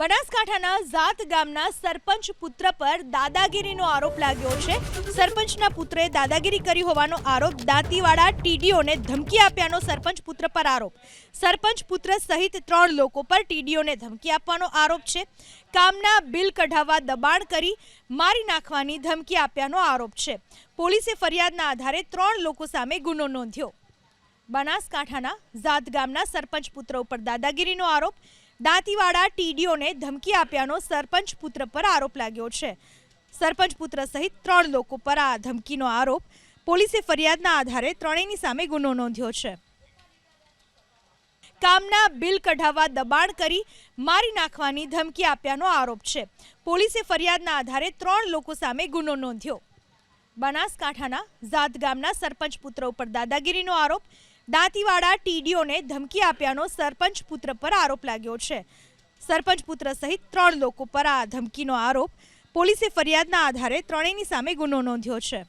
બનાસકાંઠાના ઝાત ગામના સરપંચ પુત્ર પર દાદાગીરીનો આરોપ લાગ્યો છે. સરપંચના પુત્રે દાદાગીરી કરી હોવાનો આરોપ દાંતીવાડા ટીડીઓને ધમકી આપ્યાનો સરપંચ પુત્ર પર આરોપ. સરપંચ પુત્ર સહિત ત્રણ લોકો પર ટીડીઓને ધમકી આપવાનો આરોપ છે. કામના બિલ કઢાવવા દબાણ કરી મારી નાખવાની ધમકી આપ્યાનો આરોપ છે. પોલીસે ફરિયાદના આધારે ત્રણ લોકો સામે ગુનો નોંધ્યો. બનાસકાંઠાના ઝાત ગામના સરપંચ પુત્ર ઉપર દાદાગીરીનો આરોપ. દાંતીવાડા ટીડીઓને ધમકી આપ્યાનો સરપંચ પુત્ર પર આરોપ લાગ્યો છે. સરપંચ પુત્ર સહિત ત્રણ લોકો પર આ ધમકીનો આરોપ પોલીસે ફરિયાદના આધારે ત્રણેયની સામે ગુનો નોંધ્યો છે. કામના બિલ કઢાવવા દબાણ કરી મારી નાખવાની ધમકી આપ્યાનો આરોપ છે. પોલીસે ફરિયાદના આધારે ત્રણ લોકો સામે ગુનો નોંધ્યો. બનાસકાંઠાના ઝાત ગામના સરપંચ પુત્ર ઉપર દાદાગીરીનો આરોપ દાંતીવાડા ટીડીઓને ધમકી આપ્યાનો સરપંચ પુત્ર પર આરોપ લાગ્યો છે. સરપંચ પુત્ર સહિત ત્રણ લોકો પર આ ધમકીનો આરોપ પોલીસે ફરિયાદના આધારે ત્રણેયની સામે ગુનો નોંધ્યો છે.